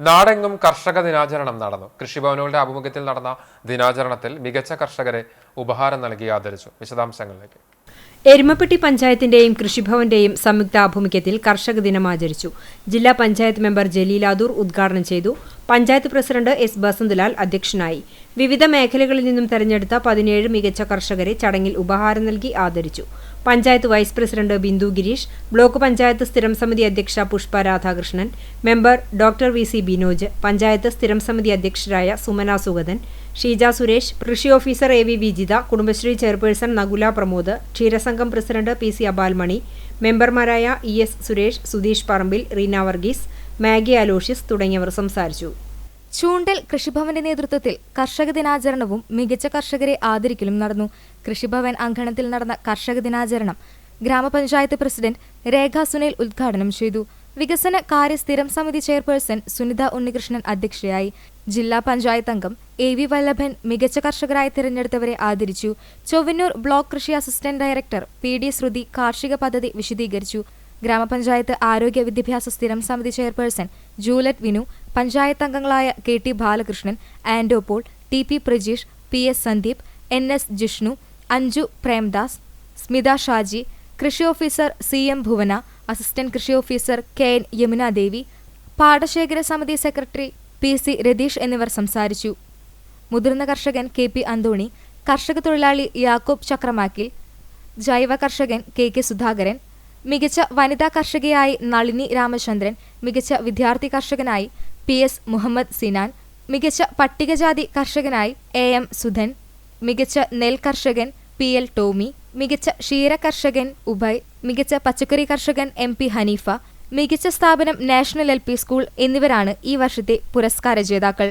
നാടെങ്ങും കർഷക ദിനാചരണം നടന്നു. കൃഷിഭവനുകളുടെ ആഭിമുഖ്യത്തിൽ നടന്ന ദിനാചരണത്തിൽ മികച്ച കർഷകരെ ഉപഹാരം നൽകി ആദരിച്ചു. വിശദാംശങ്ങളിലേക്ക്. എരുമപ്പെട്ടി പഞ്ചായത്തിന്റെയും കൃഷിഭവന്റെയും സംയുക്ത ആഭിമുഖ്യത്തിൽ കർഷക ദിനം ആചരിച്ചു. ജില്ലാ പഞ്ചായത്ത് മെമ്പർ ജലീലാദൂർ ഉദ്ഘാടനം ചെയ്തു. പഞ്ചായത്ത് പ്രസിഡന്റ് എസ് ബസന്തലാൽ അധ്യക്ഷനായി. വിവിധ മേഖലകളിൽ നിന്നും തെരഞ്ഞെടുത്ത പതിനേഴ് മികച്ച കർഷകരെ ചടങ്ങിൽ ഉപഹാരം നൽകി ആദരിച്ചു. Panchayat vice president Bindu Gireesh block panchayat സ്ഥിരം സമിതി അധ്യക്ഷ Pushpa Radhakrishnan member doctor V C Binoj panchayat സ്ഥിരം സമിതി അധ്യക്ഷരായ സുമന സുഗതൻ ഷീജ സുരേഷ് കൃഷി officer A V Vijitha Kudumbashree chairperson Nakula Pramod ക്ഷീരസംഘം president P C അബാൽമണി മെമ്പർമാരായ E S Suresh Sudheesh Parambil Reena Varghese Maggie Aloysius തുടങ്ങിയവർ സംസാരിച്ചു. ചൂണ്ടൽ കൃഷിഭവന്റെ നേതൃത്വത്തിൽ കർഷക ദിനാചരണവും മികച്ച കർഷകരെ ആദരിക്കലും നടന്നു. കൃഷിഭവൻ അങ്കണത്തിൽ നടന്ന കർഷക ദിനാചരണം ഗ്രാമപഞ്ചായത്ത് പ്രസിഡന്റ് രേഖ സുനിൽ ഉദ്ഘാടനം ചെയ്തു. വികസന കാര്യ സ്ഥിരം സമിതി ചെയർപേഴ്സൺ സുനിത ഉണ്ണികൃഷ്ണൻ അധ്യക്ഷയായി. ജില്ലാ പഞ്ചായത്ത് അംഗം എ വി വല്ലഭൻ മികച്ച കർഷകരായി തിരഞ്ഞെടുത്തവരെ ആദരിച്ചു. ചൊവ്വന്നൂർ ബ്ലോക്ക് കൃഷി assistant director P D Sruthi കാർഷിക പദ്ധതി വിശദീകരിച്ചു. ഗ്രാമപഞ്ചായത്ത് ആരോഗ്യ വിദ്യാഭ്യാസ സ്ഥിരം സമിതി ചെയർപേഴ്സൺ ജൂലറ്റ് വിനു പഞ്ചായത്ത് അംഗങ്ങളായ K T Balakrishnan Ando Paul T P Prajeesh P S Sandeep N S Jishnu Anju Premdas Smitha Shaji കൃഷി officer C M Bhuvana assistant കൃഷി ഓഫീസർ കെ എൻ യമുനാദേവി പാടശേഖര സമിതി സെക്രട്ടറി പി സി രതീഷ് എന്നിവർ സംസാരിച്ചു. മുതിർന്ന കർഷകൻ K P Anthony കർഷക തൊഴിലാളി യാക്കോബ് ചക്രമാക്കിൽ ജൈവ കർഷകൻ കെ കെ സുധാകരൻ മികച്ച വനിതാ കർഷകയായി നളിനി രാമചന്ദ്രൻ മികച്ച വിദ്യാർത്ഥി കർഷകനായി പി എസ് മുഹമ്മദ് സിനാൻ മികച്ച പട്ടികജാതി കർഷകനായി എ എം സുധൻ മികച്ച നെൽ കർഷകൻ പി എൽ ടോമി മികച്ച ക്ഷീര കർഷകൻ ഉഭയ് മികച്ച പച്ചക്കറി കർഷകൻ എം പി ഹനീഫ മികച്ച സ്ഥാപനം നാഷണൽ എൽ പി സ്കൂൾ എന്നിവരാണ് ഈ വർഷത്തെ പുരസ്കാര ജേതാക്കൾ.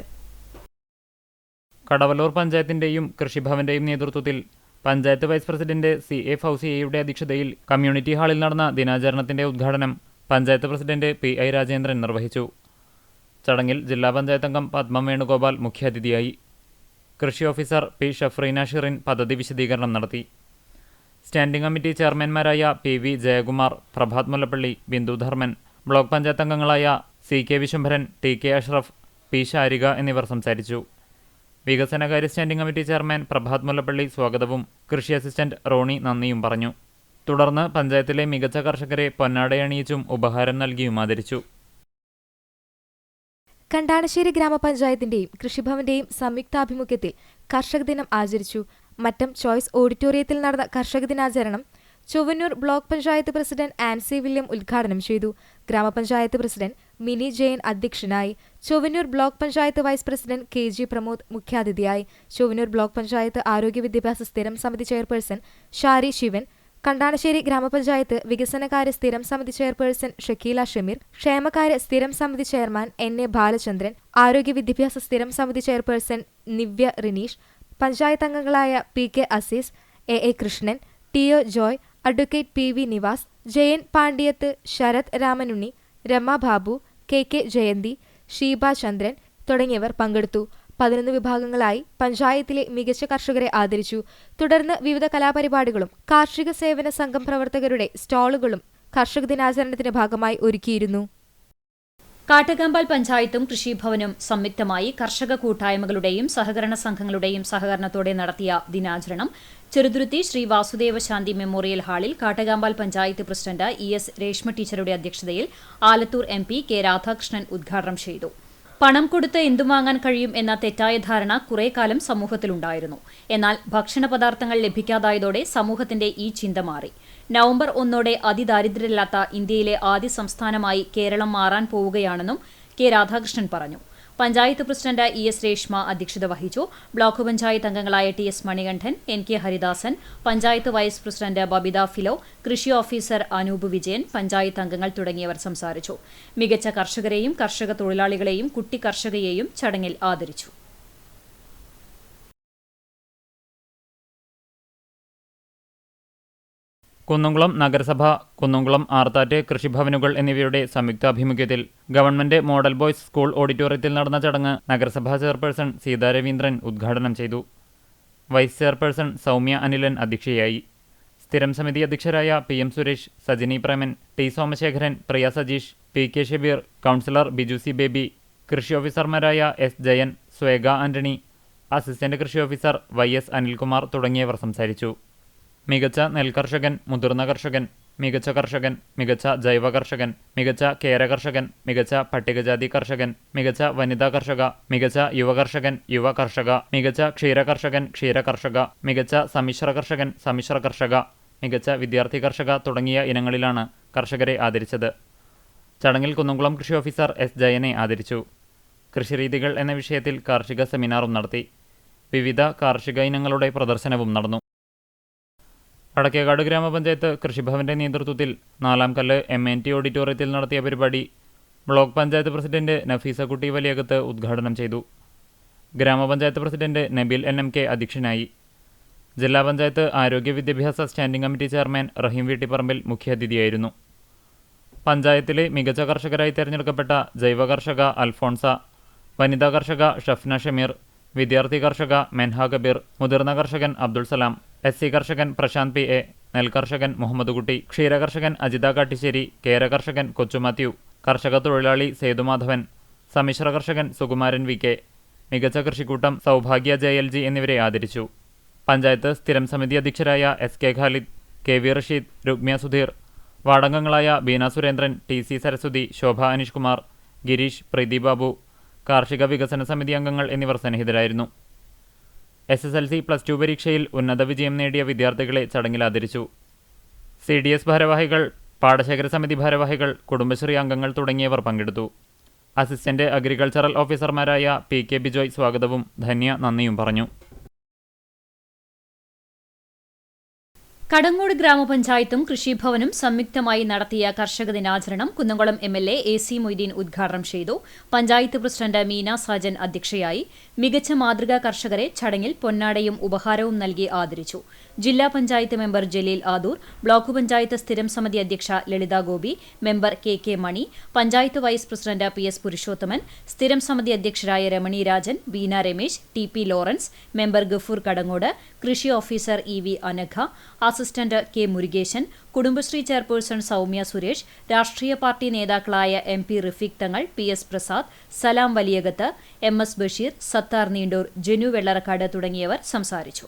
കടവല്ലൂർ പഞ്ചായത്തിന്റെയും കൃഷിഭവന്റെയും നേതൃത്വത്തിൽ panchayat vice president C A ഫൗസിയയുടെ അധ്യക്ഷതയിൽ കമ്മ്യൂണിറ്റി ഹാളിൽ നടന്ന ദിനാചരണത്തിന്റെ ഉദ്ഘാടനം panchayat president P I Rajendran നിർവഹിച്ചു. ചടങ്ങിൽ ജില്ലാ പഞ്ചായത്ത് അംഗം പത്മം വേണുഗോപാൽ മുഖ്യാതിഥിയായി. കൃഷി ഓഫീസർ പി ഷഫ്രീന ഷിറിൻ പദ്ധതി വിശദീകരണം നടത്തി. Standing committee ചെയർമാൻമാരായ P V Jayakumar Prabhath Mullappally Bindu Dharman block panchayat അംഗങ്ങളായ C K Vishambharan T K Ashraf P Sharika എന്നിവർ സംസാരിച്ചു. വികസനകാര്യ standing committee chairman Prabhath Mullappally സ്വാഗതവും. കൃഷി അസിസ്റ്റന്റ് റോണി നന്ദിയും പറഞ്ഞു. തുടർന്ന് പഞ്ചായത്തിലെ മികച്ച കർഷകരെ പൊന്നാടയണിയിച്ചും ഉപഹാരം നൽകിയും ആദരിച്ചു. കണ്ടാണശ്ശേരി ഗ്രാമപഞ്ചായത്തിന്റെയും കൃഷിഭവന്റെയും സംയുക്താഭിമുഖ്യത്തിൽ കർഷക ദിനം ആചരിച്ചു. മറ്റം ചോയ്സ് ഓഡിറ്റോറിയത്തിൽ നടന്ന കർഷക ദിനാചരണം Chowwannur block panchayat president Ancy William ഉദ്ഘാടനം ചെയ്തു. ഗ്രാമപഞ്ചായത്ത് പ്രസിഡന്റ് മിനി ജയൻ അധ്യക്ഷനായി. Chowwannur block panchayat vice president K G Pramod മുഖ്യാതിഥിയായി. ചൊവ്വന്നൂർ ബ്ലോക്ക് പഞ്ചായത്ത് ആരോഗ്യ വിദ്യാഭ്യാസ സ്ഥിരം സമിതി ചെയർപേഴ്സൺ ഷാരി ശിവൻ. കണ്ടാണശ്ശേരി ഗ്രാമപഞ്ചായത്ത് വികസനകാര്യ സ്ഥിരം സമിതി ചെയർപേഴ്സൺ ഷക്കീല ഷമീർ. ക്ഷേമകാര്യ സ്ഥിരം സമിതി ചെയർമാൻ എൻ എ ബാലചന്ദ്രൻ. ആരോഗ്യ വിദ്യാഭ്യാസ സ്ഥിരം സമിതി ചെയർപേഴ്സൺ നിവ്യ റിനീഷ്. പഞ്ചായത്ത് അംഗങ്ങളായ P K Azeez A A Krishnan T O Joy advocate P V Nivas Jayan Pandyath Sarath Ramanunni Rama Babu K K Jayanthi Sheeba Chandran തുടങ്ങിയവർ പങ്കെടുത്തു. പതിനൊന്ന് വിഭാഗങ്ങളായി പഞ്ചായത്തിലെ മികച്ച കർഷകരെ ആദരിച്ചു. തുടർന്ന് വിവിധ കലാപരിപാടികളും കാർഷിക സേവന സംഘം പ്രവർത്തകരുടെ സ്റ്റാളുകളും കർഷക ദിനാചരണത്തിന്റെ ഭാഗമായി ഒരുക്കിയിരുന്നു. കാട്ടകാമ്പാൽ പഞ്ചായത്തും കൃഷിഭവനും സംയുക്തമായി കർഷക കൂട്ടായ്മകളുടെയും സഹകരണ സംഘങ്ങളുടെയും സഹകരണത്തോടെ നടത്തിയ ദിനാചരണം ചെറുതുരുത്തി ശ്രീ വാസുദേവ ശാന്തി മെമ്മോറിയൽ ഹാളിൽ Kattakampal panchayat president E S Reshma ടീച്ചറുടെ അധ്യക്ഷതയിൽ Alathur M P K Radhakrishnan ഉദ്ഘാടനം ചെയ്തു. പണം കൊടുത്ത് എന്തും വാങ്ങാൻ കഴിയും എന്ന തെറ്റായ ധാരണ കുറെ കാലം സമൂഹത്തിലുണ്ടായിരുന്നു. എന്നാൽ ഭക്ഷണ പദാർത്ഥങ്ങൾ ലഭിക്കാതായതോടെ സമൂഹത്തിന്റെ ഈ ചിന്ത മാറി. നവംബർ ഒന്നോടെ അതിദാരിദ്ര്യമില്ലാത്ത ഇന്ത്യയിലെ ആദ്യ സംസ്ഥാനമായി കേരളം മാറാൻ പോവുകയാണെന്നും കെ രാധാകൃഷ്ണൻ പറഞ്ഞു. Panchayat president E S Reshma അധ്യക്ഷത വഹിച്ചു. ബ്ലോക്ക് പഞ്ചായത്ത് അംഗങ്ങളായ T S Manikandan N K Haridasan panchayat vice president Babitha Philo കൃഷി ഓഫീസർ അനൂപ് വിജയൻ പഞ്ചായത്ത് അംഗങ്ങൾ തുടങ്ങിയവർ സംസാരിച്ചു. മികച്ച കർഷകരെയും കർഷക തൊഴിലാളികളെയും കുട്ടി കർഷകയെയും ചടങ്ങിൽ ആദരിച്ചു. കുന്നംകുളം നഗരസഭ കുന്നംകുളം ആർത്താറ്റ് കൃഷിഭവനുകൾ എന്നിവയുടെ സംയുക്താഭിമുഖ്യത്തിൽ ഗവൺമെന്റ് മോഡൽ ബോയ്സ് സ്കൂൾ ഓഡിറ്റോറിയത്തിൽ നടന്ന ചടങ്ങ് നഗരസഭാ ചെയർപേഴ്സൺ സീതാ രവീന്ദ്രൻ ഉദ്ഘാടനം ചെയ്തു. വൈസ് ചെയർപേഴ്സൺ സൗമ്യ അനിലൻ അധ്യക്ഷയായി. സ്ഥിരം സമിതി അധ്യക്ഷരായ P M Suresh Sajini Preman T Somasekharan Priya Sajeesh P K Shabeer councillor Biju C Baby കൃഷി ഓഫീസർമാരായ എസ് ജയൻ സ്വേഗ ആന്റണി അസിസ്റ്റന്റ് കൃഷി ഓഫീസർ വൈ എസ് അനിൽകുമാർ തുടങ്ങിയവർ സംസാരിച്ചു. മികച്ച നെൽകർഷകൻ മുതിർന്ന കർഷകൻ മികച്ച കർഷകൻ മികച്ച ജൈവ കർഷകൻ മികച്ച കേര കർഷകൻ മികച്ച പട്ടികജാതി കർഷകൻ മികച്ച വനിതാ കർഷക മികച്ച യുവ കർഷകൻ യുവ കർഷക മികച്ച ക്ഷീര കർഷകൻ ക്ഷീര കർഷക മികച്ച സമ്മിശ്ര കർഷകൻ സമ്മിശ്ര കർഷക മികച്ച വിദ്യാർത്ഥി കർഷക തുടങ്ങിയ ഇനങ്ങളിലാണ് കർഷകരെ ആദരിച്ചത്. ചടങ്ങിൽ കുന്നംകുളം കൃഷി ഓഫീസർ എസ് ജയനെ ആദരിച്ചു. കൃഷിരീതികൾ എന്ന വിഷയത്തിൽ കാർഷിക സെമിനാറും നടത്തി. വിവിധ കാർഷിക ഇനങ്ങളുടെ പ്രദർശനവും നടന്നു. വടക്കേകാട് ഗ്രാമപഞ്ചായത്ത് കൃഷിഭവന്റെ നേതൃത്വത്തിൽ നാലാം കല്ല് എം എൻ ടി ഓഡിറ്റോറിയത്തിൽ നടത്തിയ പരിപാടി ബ്ലോക്ക് പഞ്ചായത്ത് പ്രസിഡന്റ് നഫീസക്കുട്ടി വലിയകത്ത് ഉദ്ഘാടനം ചെയ്തു. ഗ്രാമപഞ്ചായത്ത് president Nabil N M K അധ്യക്ഷനായി. ജില്ലാ പഞ്ചായത്ത് ആരോഗ്യ വിദ്യാഭ്യാസ standing committee chairman Raheem Veettipparambil മുഖ്യാതിഥിയായിരുന്നു പഞ്ചായത്തിലെ മികച്ച കർഷകരായി തിരഞ്ഞെടുക്കപ്പെട്ട ജൈവ കർഷക അൽഫോൺസ വനിതാ കർഷക ഷഫ്ന ഷമീർ വിദ്യാർത്ഥി കർഷക മെൻഹ കബീർ മുതിർന്ന കർഷകൻ അബ്ദുൾ സലാം എസ് സി കർഷകൻ പ്രശാന്ത് പി എ നെൽകർഷകൻ മുഹമ്മദ് കുട്ടി ക്ഷീരകർഷകൻ അജിത കാട്ടിശ്ശേരി കേരകർഷകൻ കൊച്ചു മാത്യു കർഷക തൊഴിലാളി സേതുമാധവൻ സമ്മിശ്ര കർഷകൻ സുകുമാരൻ വി കെ മികച്ച കൃഷിക്കൂട്ടം സൗഭാഗ്യ ജെ എൽ ജി എന്നിവരെ ആദരിച്ചു. പഞ്ചായത്ത് സ്ഥിരം സമിതി അധ്യക്ഷരായ S K Khalid K V Rasheed Rugmya Sudheer വാടകങ്ങളായ Beena Surendran T C Saraswathi Shobha Aneesh Kumar Gireesh Preethi Babu കാർഷിക വികസന സമിതി അംഗങ്ങൾ എന്നിവർ സന്നിഹിതരായിരുന്നു. S S L C plus two പരീക്ഷയിൽ ഉന്നത വിജയം നേടിയ വിദ്യാർത്ഥികളെ ചടങ്ങിൽ ആദരിച്ചു. സി ഡി എസ് ഭാരവാഹികൾ പാടശേഖര സമിതി ഭാരവാഹികൾ കുടുംബശ്രീ അംഗങ്ങൾ തുടങ്ങിയവർ പങ്കെടുത്തു. അസിസ്റ്റന്റ് അഗ്രികൾച്ചറൽ ഓഫീസർമാരായ പി കെ ബിജോയ് സ്വാഗതവും ധന്യ നന്ദിയും പറഞ്ഞു. കടങ്ങോട് ഗ്രാമപഞ്ചായത്തും കൃഷിഭവനും സംയുക്തമായി നടത്തിയ കർഷക ദിനാചരണം Kunnamkulam M L A A C Moideen ഉദ്ഘാടനം ചെയ്തു. പഞ്ചായത്ത് പ്രസിഡന്റ് മീന സാജൻ അധ്യക്ഷയായി. മികച്ച മാതൃകാ കർഷകരെ ചടങ്ങിൽ പൊന്നാടയും ഉപഹാരവും നൽകി ആദരിച്ചു. ജില്ലാ പഞ്ചായത്ത് മെമ്പർ ജലീൽ ആദൂർ ബ്ലോക്ക് പഞ്ചായത്ത് സ്ഥിരം സമിതി അധ്യക്ഷ Lalitha Gopi member K K Mani panchayat vice president P S Purushothaman സ്ഥിരം സമിതി അധ്യക്ഷരായ Ramani Rajan Beena Ramesh T P Lawrence member Gafoor Kadangode കൃഷി officer E V Anagha assistant K Murukesan Kudumbashree chairperson Soumya Suresh രാഷ്ട്രീയ party നേതാക്കളായ M P Rafeeq Thangal P S Prasad Salam Valiyakath M S Basheer Sathar Neendoor Janu Vellarakkad തുടങ്ങിയവർ സംസാരിച്ചു.